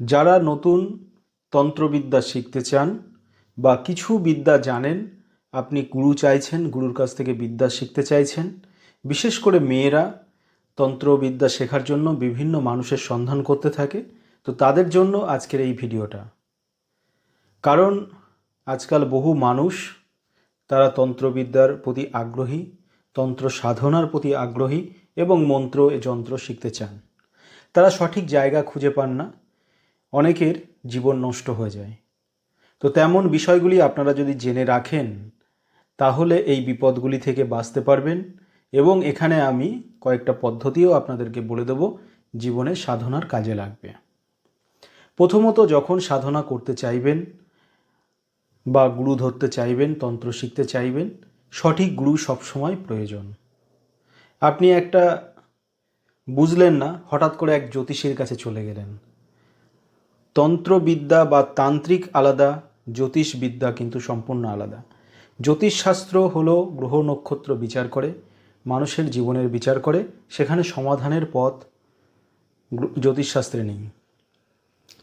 যারা নতুন তন্ত্রবিদ্যা শিখতে চান বা কিছু বিদ্যা জানেন, আপনি গুরু চাইছেন, গুরুর কাছ থেকে বিদ্যা শিখতে চাইছেন, বিশেষ করে মেয়েরা তন্ত্রবিদ্যা শেখার জন্য বিভিন্ন মানুষের সন্ধান করতে থাকে, তো তাদের জন্য আজকের এই ভিডিওটা। কারণ আজকাল বহু মানুষ তারা তন্ত্রবিদ্যার প্রতি আগ্রহী, তন্ত্র সাধনার প্রতি আগ্রহী এবং মন্ত্র এ যন্ত্র শিখতে চান। তারা সঠিক জায়গা খুঁজে পান না অনেকের জীবন নষ্ট হয়ে যায়। তো তেমন বিষয়গুলি আপনারা যদি জেনে রাখেন, তাহলে এই বিপদগুলি থেকে বাঁচতে পারবেন এবং এখানে আমি কয়েকটা পদ্ধতিও আপনাদেরকে বলে দেব জীবনে সাধনার কাজে লাগবে। প্রথমত, যখন সাধনা করতে চাইবেন বা গুরু ধরতে চাইবেন, তন্ত্র শিখতে চাইবেন, সঠিক গুরু সবসময় প্রয়োজন। আপনি একটা বুঝলেন না, হঠাৎ করে এক জ্যোতিষীর কাছে চলে গেলেন। তন্ত্রবিদ্যা বা তান্ত্রিক আলাদা, জ্যোতিষবিদ্যা কিন্তু সম্পূর্ণ আলাদা। জ্যোতিষশাস্ত্র হলো গ্রহ নক্ষত্র বিচার করে, মানুষের জীবনের বিচার করে, সেখানে সমাধানের পথ জ্যোতিষশাস্ত্রে নেই।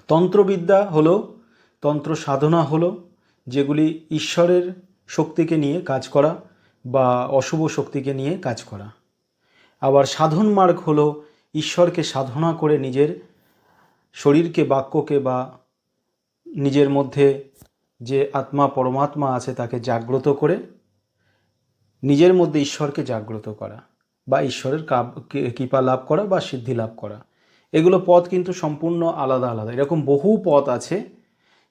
তন্ত্রবিদ্যা হলো, তন্ত্র সাধনা হলো, যেগুলি ঈশ্বরের শক্তিকে নিয়ে কাজ করা বা অশুভ শক্তিকে নিয়ে কাজ করা। আবার সাধন মার্গ হলো, ঈশ্বরকে সাধনা করে নিজের শরীরকে, বাক্যকে বা নিজের মধ্যে যে আত্মা, পরমাত্মা আছে তাকে জাগ্রত করে, নিজের মধ্যে ঈশ্বরকে জাগ্রত করা বা ঈশ্বরের কৃপা লাভ করা বা সিদ্ধি লাভ করা। এগুলো পথ কিন্তু সম্পূর্ণ আলাদা আলাদা। এরকম বহু পথ আছে।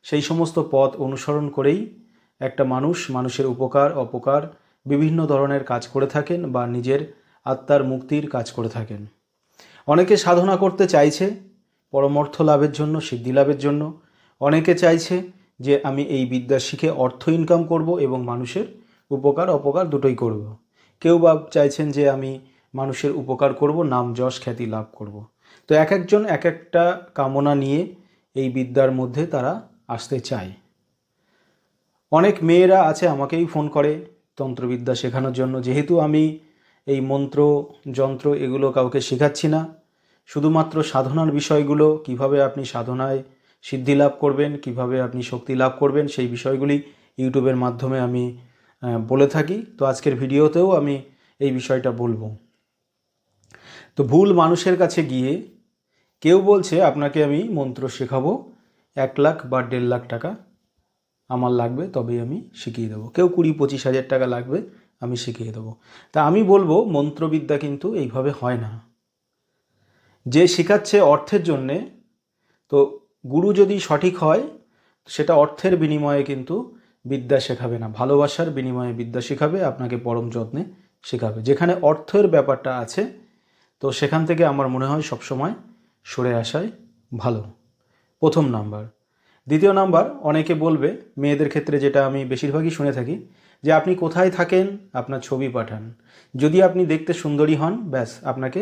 সেই সমস্ত পথ অনুসরণ করেই একটা মানুষ মানুষের উপকার, অপকার, বিভিন্ন ধরনের কাজ করে থাকেন বা নিজের আত্মার মুক্তির কাজ করে থাকেন। অনেকে সাধনা করতে চাইছে পরমার্থ লাভের জন্য, সিদ্ধি লাভের জন্য অনেকে চাইছে যে আমি এই বিদ্যা শিখে অর্থ ইনকাম করব এবং মানুষের উপকার, অপকার দুটোই করব। কেউ বা চাইছেন যে আমি মানুষের উপকার করব, নাম যশ খ্যাতি লাভ করব। তো এক একজন এক একটা কামনা নিয়ে এই বিদ্যার মধ্যে তারা আসতে চায় অনেক মেয়েরা আছে, আমাকেই ফোন করে তন্ত্রবিদ্যা শেখানোর জন্য যেহেতু আমি এই মন্ত্র, যন্ত্র এগুলো কাউকে শেখাচ্ছি না শুধুমাত্র সাধনার বিষয়গুলো, কীভাবে আপনি সাধনায় সিদ্ধি লাভ করবেন, কীভাবে আপনি শক্তি লাভ করবেন, সেই বিষয়গুলি ইউটিউবের মাধ্যমে আমি বলে থাকি। তো আজকের ভিডিওতেও আমি এই বিষয়টা বলব। তো ভুল মানুষের কাছে গিয়ে কেউ বলছে, আপনাকে আমি মন্ত্র শেখাবো, এক লাখ বা দেড় লাখ টাকা আমার লাগবে, তবেই আমি শিখিয়ে দেবো। কেউ কুড়ি পঁচিশ হাজার টাকা লাগবে, আমি শিখিয়ে দেবো। তা আমি বলব, মন্ত্রবিদ্যা কিন্তু এইভাবে হয় না। যে শেখাচ্ছে অর্থের জন্যে, তো গুরু যদি সঠিক হয়, সেটা অর্থের বিনিময়ে কিন্তু বিদ্যা শেখাবে না। ভালোবাসার বিনিময়ে বিদ্যা শেখাবে, আপনাকে পরম যত্নে শেখাবে। যেখানে অর্থের ব্যাপারটা আছে, তো সেখান থেকে আমার মনে হয় সবসময় সরে আসাই ভালো। প্রথম নাম্বার। দ্বিতীয় নাম্বার, অনেকে বলবে, মেয়েদের ক্ষেত্রে যেটা আমি বেশিরভাগই শুনে থাকি, যে আপনি কোথায় থাকেন, আপনার ছবি পাঠান। যদি আপনি দেখতে সুন্দরী হন, ব্যাস, আপনাকে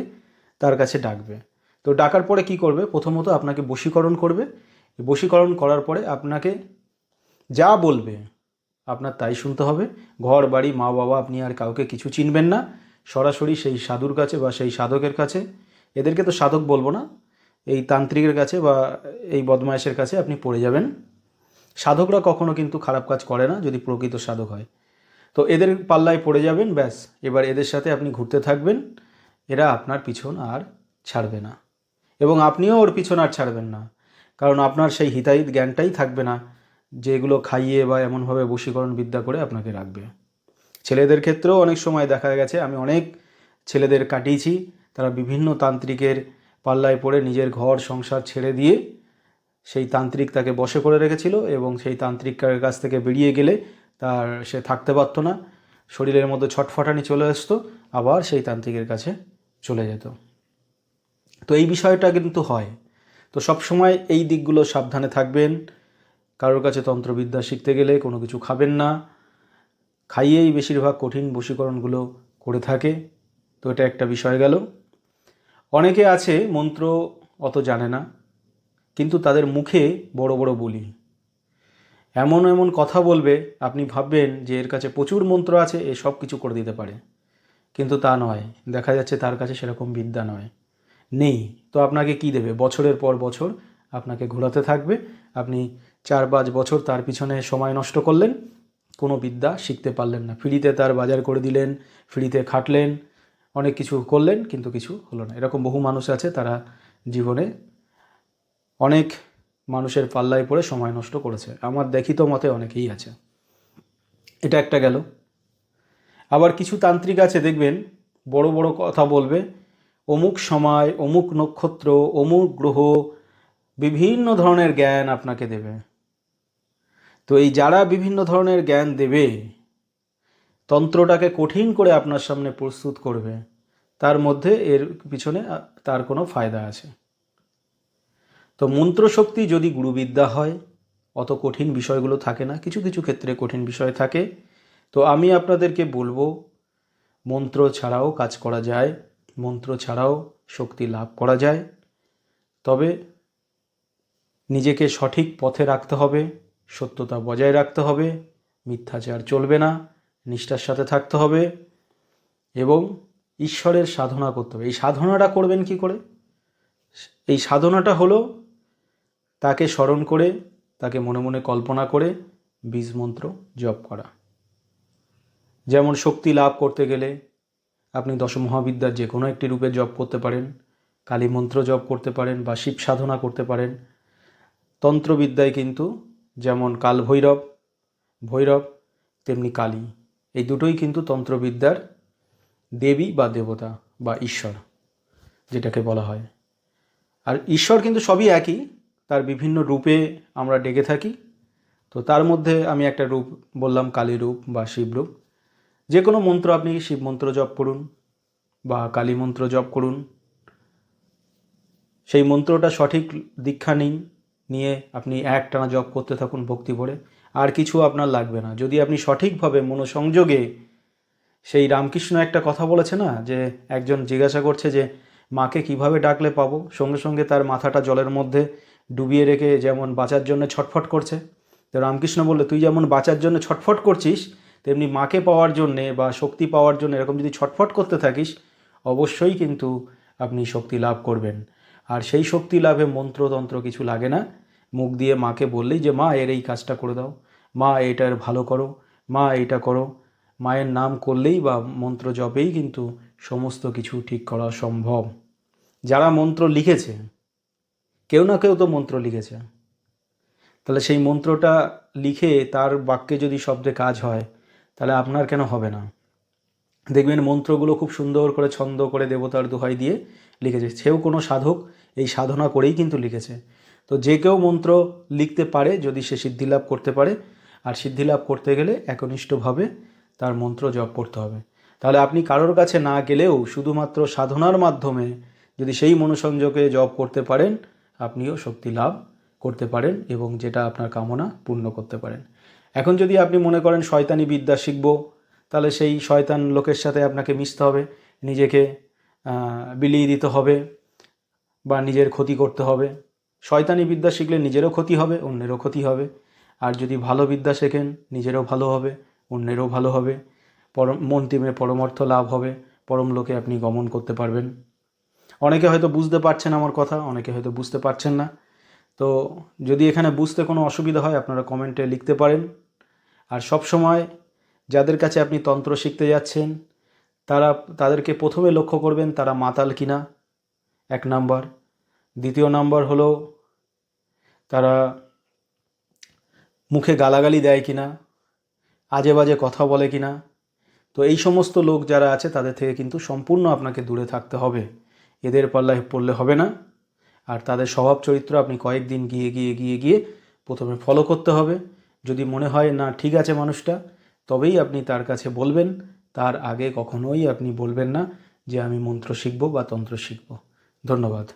তার কাছে ডাকবে। তো ডাকার পরে কি করবে? প্রথমত আপনাকে বশীকরণ করবে। বশীকরণ করার পরে আপনাকে যা বলবে, আপনার তাই শুনতে হবে। ঘর, বাড়ি, মা, বাবা, আপনি আর কাউকে কিছু চিনবেন না। সরাসরি সেই সাধুর কাছে বা সেই সাধকের কাছে। এদেরকে তো সাধক বলব না। এই তান্ত্রিকের কাছে বা এই বদমায়েশের কাছে আপনি পড়ে যাবেন। সাধকরা কখনো কিন্তু খারাপ কাজ করে না, যদি প্রকৃত সাধক হয়। তো এদের পাল্লায় পড়ে যাবেন, ব্যাস। এবার এদের সাথে আপনি ঘুরতে থাকবেন। এরা আপনার পিছন আর ছাড়বে না। এবং আপনিও ওর পিছন আর ছাড়বেন না। কারণ আপনার সেই হিতাহিত জ্ঞানটাই থাকবে না যেগুলো খাইয়ে বা এমনভাবে বশীকরণ বিদ্যা করে আপনাকে রাখবে। ছেলেদের ক্ষেত্রেও অনেক সময় দেখা গেছে, আমি অনেক ছেলেদের কাটিয়েছি, তারা বিভিন্ন তান্ত্রিকের পাল্লায় পড়ে নিজের ঘর, সংসার ছেড়ে দিয়ে সেই তান্ত্রিক তাকে বশে করে রেখেছিল এবং সেই তান্ত্রিকের কাছ থেকে বেরিয়ে গেলে তার সে থাকতে পারতো না, শরীরের মধ্যে ছটফটানি চলে আসতো, আবার সেই তান্ত্রিকের কাছে চলে যেত। তো এই বিষয়টা কিন্তু হয়। তো সব সময় এই দিকগুলো সাবধানে থাকবেন। কারোর কাছে তন্ত্রবিদ্যা শিখতে গেলে কোনো কিছু খাবেন না। খাইয়েই বেশিরভাগ কঠিন বশীকরণগুলো করে থাকে। তো এটা একটা বিষয় গেল। অনেকে আছে, মন্ত্র অত জানে না, কিন্তু তাদের মুখে বড় বড় বলি। এমন এমন কথা বলবে, আপনি ভাববেন যে এর কাছে প্রচুর মন্ত্র আছে, এ সব কিছু করে দিতে পারে। কিন্তু তা নয়, দেখা যাচ্ছে তার কাছে সেরকম বিদ্যা নয়। নেই। তো আপনাকে কি দেবে? বছরের পর বছর আপনাকে ঘোরাতে থাকবে। আপনি চার পাঁচ বছর তার পিছনে সময় নষ্ট করলেন। কোনো বিদ্যা শিখতে পারলেন না। ফ্রিতে তার বাজার করে দিলেন, ফ্রিতে খাটলেন, অনেক কিছু করলেন, কিন্তু কিছু হলো না। এরকম বহু মানুষ আছে তারা জীবনে অনেক মানুষের পাল্লায় পড়ে সময় নষ্ট করেছে। আমার দেখিত মতে অনেকেই আছে। এটা একটা গেল। আবার কিছু তান্ত্রিক আছে, দেখবেন, বড় বড় কথা বলবে অমুক সময়, অমুক নক্ষত্র, অমুক গ্রহ বিভিন্ন ধরনের জ্ঞান আপনাকে দেবে। তো এই যারা বিভিন্ন ধরনের জ্ঞান দেবে, তন্ত্রটাকে কঠিন করে আপনার সামনে প্রস্তুত করবে, তার মধ্যে এর পিছনে তার কোনো ফায়দা আছে। তো মন্ত্রশক্তি যদি গুরুবিদ্যা হয়, অত কঠিন বিষয়গুলো থাকে না, কিছু কিছু ক্ষেত্রে কঠিন বিষয় থাকে। তো আমি আপনাদেরকে বলব, মন্ত্র ছাড়াও কাজ করা যায়। মন্ত্র ছাড়াও শক্তি লাভ করা যায়। তবে নিজেকে সঠিক পথে রাখতে হবে, সত্যতা বজায় রাখতে হবে, মিথ্যাচার চলবে না, নিষ্ঠার সাথে থাকতে হবে এবং ঈশ্বরের সাধনা করতে হবে। এই সাধনাটা করবেন কি করে? এই সাধনাটা হলো তাকে স্মরণ করে, তাকে মনে মনে কল্পনা করে বীজ মন্ত্র জপ করা। যেমন শক্তি লাভ করতে গেলে আপনি দশমহাবিদ্যার যে কোনো একটি রূপে জপ করতে পারেন, কালী মন্ত্র জপ করতে পারেন বা শিব সাধনা করতে পারেন। তন্ত্রবিদ্যায় কিন্তু যেমন কাল ভৈরব ভৈরব তেমনি কালী। এই দুটোই কিন্তু তন্ত্রবিদ্যার দেবী বা দেবতা বা ঈশ্বর, যেটাকে বলা হয়। আর ঈশ্বর কিন্তু সবই একই, তার বিভিন্ন রূপে আমরা ডেকে থাকি। তো তার মধ্যে আমি একটা রূপ বললাম কালী রূপ বা শিব রূপ যে কোনো মন্ত্র আপনি শিব মন্ত্র জপ করুন বা কালী মন্ত্র জপ করুন। সেই মন্ত্রটা সঠিক দীক্ষা নিন, নিয়ে আপনি একটানা জপ করতে থাকুন ভক্তি ভরে। আর কিছু আপনার লাগবে না। যদি আপনি সঠিকভাবে মনোসংযোগে সেই রামকৃষ্ণ একটা কথা বলেছে না, যে একজন জিজ্ঞাসা করছে যে, মাকে কীভাবে ডাকলে পাবো? সঙ্গে সঙ্গে তার মাথাটা জলের মধ্যে ডুবিয়ে রেখে যেমন বাঁচার জন্য ছটফট করছে। তো রামকৃষ্ণ বললে, তুই যেমন বাঁচার জন্য ছটফট করছিস তেমনি মাকে পাওয়ার জন্যে বা শক্তি পাওয়ার জন্য এরকম যদি ছটফট করতে থাকিস, অবশ্যই কিন্তু আপনি শক্তি লাভ করবেন। আর সেই শক্তি লাভে মন্ত্রতন্ত্র কিছু লাগে না। মুখ দিয়ে মাকে বললেই যে, মা, এর এই কাজটা করে দাও। মা এটার ভালো করো। মা, এটা করো। মায়ের নাম করলেই বা মন্ত্র জপেই কিন্তু সমস্ত কিছু ঠিক করা সম্ভব। যারা মন্ত্র লিখেছে, কেউ না কেউ তো মন্ত্র লিখেছে। তাহলে সেই মন্ত্রটা লিখে তার বাক্যে যদি শব্দে কাজ হয় তাহলে আপনার কেন হবে না? দেখবেন মন্ত্রগুলো খুব সুন্দর করে ছন্দ করে দেবতার দোহাই দিয়ে লিখেছে। সেও কোনো সাধক, এই সাধনা করেই কিন্তু লিখেছে। তো যে কেউ মন্ত্র লিখতে পারে, যদি সে সিদ্ধিলাভ করতে পারে, আর সিদ্ধিলাভ করতে গেলে একনিষ্ঠভাবে তার মন্ত্র জপ করতে হবে। তাহলে আপনি কারোর কাছে না গেলেও শুধুমাত্র সাধনার মাধ্যমে যদি সেই মনোসংযোগে জপ করতে পারেন, আপনিও শক্তি লাভ করতে পারেন এবং যেটা আপনার কামনা পূর্ণ করতে পারেন। এখন যদি আপনি মনে করেন শয়তানি বিদ্যা শিখব, তাহলে সেই শয়তান লোকের সাথে আপনাকে মিশতে হবে, নিজেকে বিলিয়ে দিতে হবে বা নিজের ক্ষতি করতে হবে। শয়তানি বিদ্যা শিখলে নিজেরও ক্ষতি হবে, অন্যেরও ক্ষতি হবে। আর যদি ভালো বিদ্যা শেখেন, নিজেরও ভালো হবে, অন্যেরও ভালো হবে। পরম মন্তিমে পরমার্থ লাভ হবে, পরম লোকে আপনি গমন করতে পারবেন। অনেকে হয়তো বুঝতে পারছেন আমার কথা, অনেকে হয়তো বুঝতে পারছেন না। তো যদি এখানে বুঝতে কোনো অসুবিধা হয়, আপনারা কমেন্টে লিখতে পারেন। আর সব সময় যাদের কাছে আপনি তন্ত্র শিখতে যাচ্ছেন, তারা, তাদেরকে প্রথমে লক্ষ্য করবেন তারা মাতাল কিনা, এক নাম্বার। দ্বিতীয় নাম্বার হলো তারা মুখে গালাগালি দেয় কিনা, আজে বাজে কথা বলে কিনা। তো এই সমস্ত লোক যারা আছে, তাদের থেকে কিন্তু সম্পূর্ণ আপনাকে দূরে থাকতে হবে। এদের পাল্লায় পড়লে হবে না। আর তাদের স্বভাব চরিত্র আপনি কয়েকদিন গিয়ে গিয়ে গিয়ে গিয়ে প্রথমে ফলো করতে হবে। যদি মনে হয় না, ঠিক আছে মানুষটা, তবেই আপনি তার কাছে বলবেন। তার আগে কখনোই আপনি বলবেন না যে আমি মন্ত্র শিখব বা তন্ত্র শিখব। ধন্যবাদ।